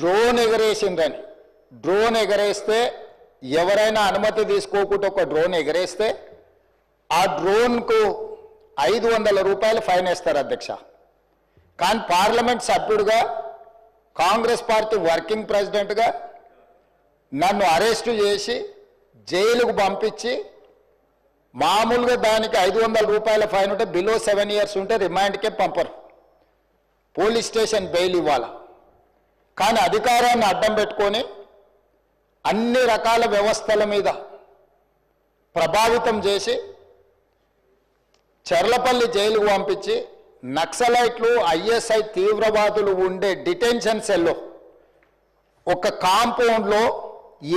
Drone ఎగరేసిందని. Drone ఎగరేస్తే ఎవరైనా అనుమతి తీసుకోకుండా ఒక డ్రోన్ ఎగరేస్తే ఆ డ్రోన్కు ఐదు వందల రూపాయలు ఫైన్ వేస్తారు అధ్యక్ష. కానీ పార్లమెంట్ సభ్యుడిగా కాంగ్రెస్ పార్టీ వర్కింగ్ ప్రెసిడెంట్గా నన్ను అరెస్టు చేసి జైలుకు పంపించి మామూలుగా దానికి ఐదు వందల రూపాయల ఫైన్ ఉంటే బిలో సెవెన్ ఇయర్స్ ఉంటే రిమాండ్కే పంపరు. పోలీస్ స్టేషన్ బెయిల్ ఇవ్వాలి? కానీ అధికారాన్ని అడ్డం పెట్టుకొని అన్ని రకాల వ్యవస్థల మీద ప్రభావితం చేసి చెర్లపల్లి జైలుకు పంపించి నక్సలైట్లు ఐఎస్ఐ తీవ్రవాదులు ఉండే డిటెన్షన్ సెల్లో ఒక కాంపౌండ్లో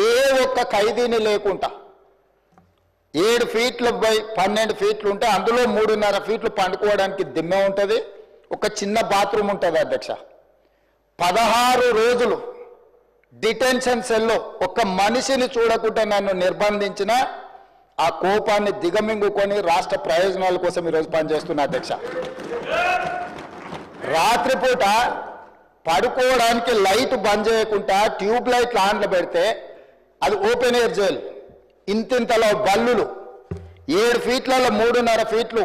ఏ ఒక్క ఖైదీని లేకుండా ఏడు ఫీట్లు బై పన్నెండు ఫీట్లు ఉంటే అందులో మూడున్నర ఫీట్లు పండుకోవడానికి దిమ్మె ఉంటుంది. ఒక చిన్న బాత్రూమ్ ఉంటుంది అధ్యక్ష. పదహారు రోజులు డిటెన్షన్ సెల్లో ఒక మనిషిని చూడకుండా నన్ను నిర్బంధించిన ఆ కోపాన్ని దిగమింగుకొని రాష్ట్ర ప్రయోజనాల కోసం ఈరోజు పనిచేస్తున్న అధ్యక్ష. రాత్రిపూట పడుకోవడానికి లైట్ బంద్ చేయకుండా ట్యూబ్ లైట్ ఆన్లో పెడితే అది ఓపెన్ ఎయిర్ జైలు. ఇంతింతలో బల్లులు. ఏడు ఫీట్లలో మూడున్నర ఫీట్లు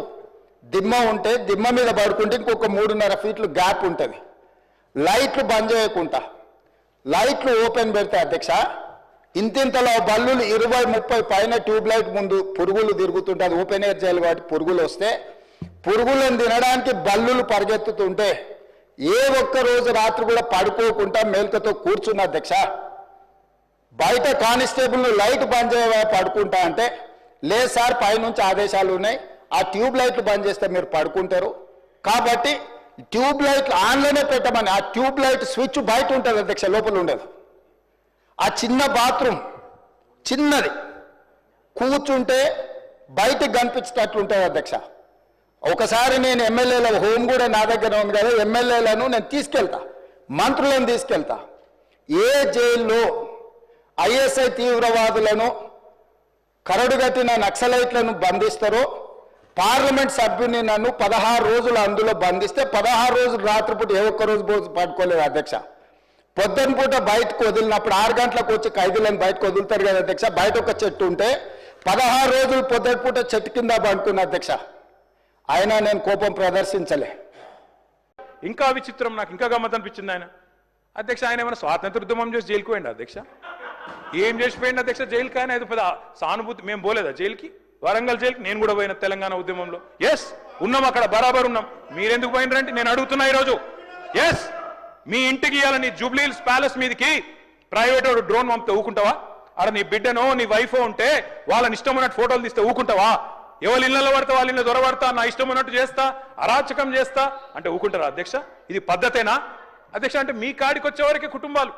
దిమ్మ ఉంటే దిమ్మ మీద పడుకుంటే ఇంకొక మూడున్నర ఫీట్లు గ్యాప్ ఉంటుంది. లైట్లు బంద్ చేయకుండా లైట్లు ఓపెన్ పెడితే అధ్యక్ష ఇంతింతలో బల్లులు ఇరవై ముప్పై పైన ట్యూబ్ లైట్ ముందు పురుగులు తిరుగుతుంటే అది ఓపెన్ ఎయిర్ చేయాలి కాబట్టి పురుగులు వస్తే పురుగులను తినడానికి బల్లులు పరిగెత్తుతుంటే ఏ ఒక్క రోజు రాత్రి కూడా పడుకోకుండా మేల్కతో కూర్చున్న అధ్యక్ష బయట కానిస్టేబుల్ లైట్ బంద్ చేయ పడుకుంటా అంటే లేదు సార్ పైనుంచి ఆదేశాలు ఉన్నాయి ఆ ట్యూబ్ లైట్లు బంద్ చేస్తే మీరు పడుకుంటారు. కాబట్టి ట్యూబ్ లైట్లు ఆన్లోనే పెట్టమని ఆ ట్యూబ్ లైట్ స్విచ్ బయట ఉంటుంది అధ్యక్ష లోపల ఉండదు. ఆ చిన్న బాత్రూమ్ చిన్నది. కూర్చుంటే బయటకు కనిపించేటట్లు ఉంటుంది అధ్యక్ష. ఒకసారి నేను ఎమ్మెల్యేల హోమ్ కూడా నా దగ్గర ఉంది కదా ఎమ్మెల్యేలను నేను తీసుకెళ్తా మంత్రులను తీసుకెళ్తా. ఏ జైల్లో ఐఎస్ఐ తీవ్రవాదులను కరడుగట్టిన నక్సలైట్లను బంధిస్తారో పార్లమెంట్ సభ్యుని నన్ను పదహారు రోజులు అందులో బంధిస్తే పదహారు రోజులు రాత్రిపూట ఏ ఒక్క రోజు పట్టుకోలేదు అధ్యక్ష. పొద్దున పూట బయటకు వదిలినప్పుడు ఆరు గంటలకు వచ్చి ఖైదీలను బయటకు వదులుతారు కదా అధ్యక్ష. బయట ఒక చెట్టు ఉంటే పదహారు రోజులు పొద్దున పూట చెట్టు కింద పండుకున్న అధ్యక్ష. అయినా నేను కోపం ప్రదర్శించలే. ఇంకా విచిత్రం నాకు ఇంకా గమ్మత్ అనిపించింది ఆయన. అధ్యక్ష ఆయన ఏమైనా స్వాతంత్ర ఉద్యమం చేసి జైలుకి పోయిండు అధ్యక్ష? ఏం చేసిపోయింది అధ్యక్ష? జైలుకి ఆయన ఏదో పెద్ద సానుభూతి మేము పోలేదా జైలుకి? వరంగల్ జైలుకి నేను కూడా పోయిన తెలంగాణ ఉద్యమంలో. ఎస్ ఉన్నాం అక్కడ బరాబర్ ఉన్నాం. మీరెందుకు పోయినరంటే నేను అడుగుతున్నా ఈరోజు. ఎస్ మీ ఇంటికి ఇవ్వాలని జూబ్లీల్స్ ప్యాలెస్ మీదకి ప్రైవేట్ వాడు డ్రోన్ పంపితే ఊకుంటావా? అక్కడ నీ బిడ్డనో నీ వైఫో ఉంటే వాళ్ళని ఇష్టం ఉన్నట్టు ఫోటోలు తీస్తే ఊకుంటావా? ఎవరి ఇళ్ళలో పడతా వాళ్ళ ఇళ్ళ దొరబడతా నా ఇష్టం ఉన్నట్టు చేస్తా అరాచకం చేస్తా అంటే ఊకుంటారా అధ్యక్ష? ఇది పద్ధతేనా? అధ్యక్ష అంటే మీ కాడికి వచ్చేవరకే కుటుంబాలు.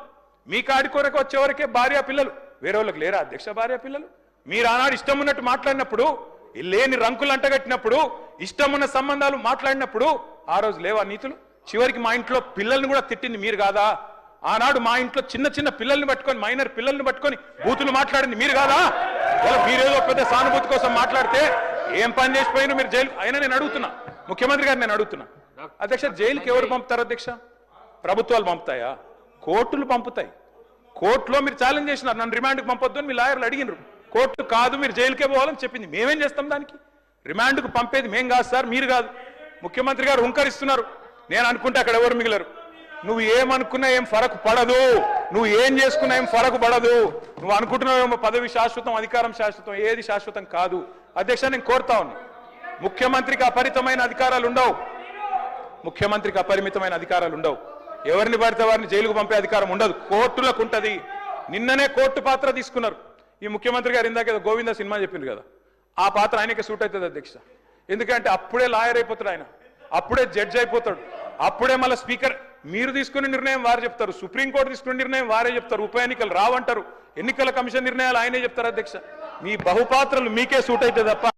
మీ కాడి కొరకు వచ్చేవరకే భార్య పిల్లలు. వేరే వాళ్ళకి లేరా అధ్యక్ష భార్య పిల్లలు? మీరు ఆనాడు ఇష్టం ఉన్నట్టు మాట్లాడినప్పుడు లేని రంకులు అంటగట్టినప్పుడు ఇష్టం ఉన్న సంబంధాలు మాట్లాడినప్పుడు ఆ రోజు లేవా నీతులు? చివరికి మా ఇంట్లో పిల్లల్ని కూడా తిట్టింది మీరు కాదా? ఆనాడు మా ఇంట్లో చిన్న చిన్న పిల్లల్ని పట్టుకొని మైనర్ పిల్లల్ని పట్టుకొని బూతులు మాట్లాడింది మీరు కాదా? ఇలా మీరేదో పెద్ద సానుభూతి కోసం మాట్లాడితే ఏం పని చేసిపోయినా మీరు జైలు అయినా నేను అడుగుతున్నా. ముఖ్యమంత్రి గారు నేను అడుగుతున్నా. అధ్యక్ష జైలుకి ఎవరు పంపుతారు అధ్యక్ష? ప్రభుత్వాలు పంపుతాయా? కోర్టులు పంపుతాయి. కోర్టులో మీరు ఛాలెంజ్ చేసినారు. నన్ను రిమాండ్కి పంపొద్దు అని మీ లాయర్లు అడిగినారు. కోర్టు కాదు మీరు జైలుకే పోవాలని చెప్పింది. మేమేం చేస్తాం దానికి? రిమాండ్కు పంపేది మేం కాదు సార్ మీరు కాదు. ముఖ్యమంత్రి గారు హుంకరిస్తున్నారు. నేను అనుకుంటే అక్కడ ఎవరు మిగిలరు? నువ్వు ఏమనుకున్నా ఏం ఫరకు పడదు. నువ్వు ఏం చేసుకున్నా ఏం ఫరకు పడదు. నువ్వు అనుకుంటున్నావేమో పదవి శాశ్వతం అధికారం శాశ్వతం ఏది శాశ్వతం కాదు. అధ్యక్ష నేను కోరుతా ఉన్నా. ముఖ్యమంత్రికి అపరితమైన అధికారాలు ఉండవు. ముఖ్యమంత్రికి అపరిమితమైన అధికారాలు ఉండవు. ఎవరిని పడితే వారిని జైలుకు పంపే అధికారం ఉండదు. కోర్టులకు ఉంటుంది. నిన్ననే కోర్టు పాత్ర తీసుకున్నారు. ఈ ముఖ్యమంత్రి గారు ఇందాక ఏదో గోవింద సినిమా చెప్పింది కదా. ఆ పాత్ర ఆయనకి సూట్ అవుతుంది అధ్యక్ష. ఎందుకంటే అప్పుడే లాయర్ అయిపోతాడు ఆయన. అప్పుడే జడ్జ్ అయిపోతాడు. అప్పుడే మళ్ళీ స్పీకర్ మీరు తీసుకునే నిర్ణయం వారు చెప్తారు. సుప్రీంకోర్టు తీసుకునే నిర్ణయం వారే చెప్తారు. ఉప ఎన్నికలు రావంటారు. ఎన్నికల కమిషన్ నిర్ణయాలు ఆయనే చెప్తారు అధ్యక్ష. మీ బహుపాత్రలు మీకే సూట్ అవుతుంది తప్ప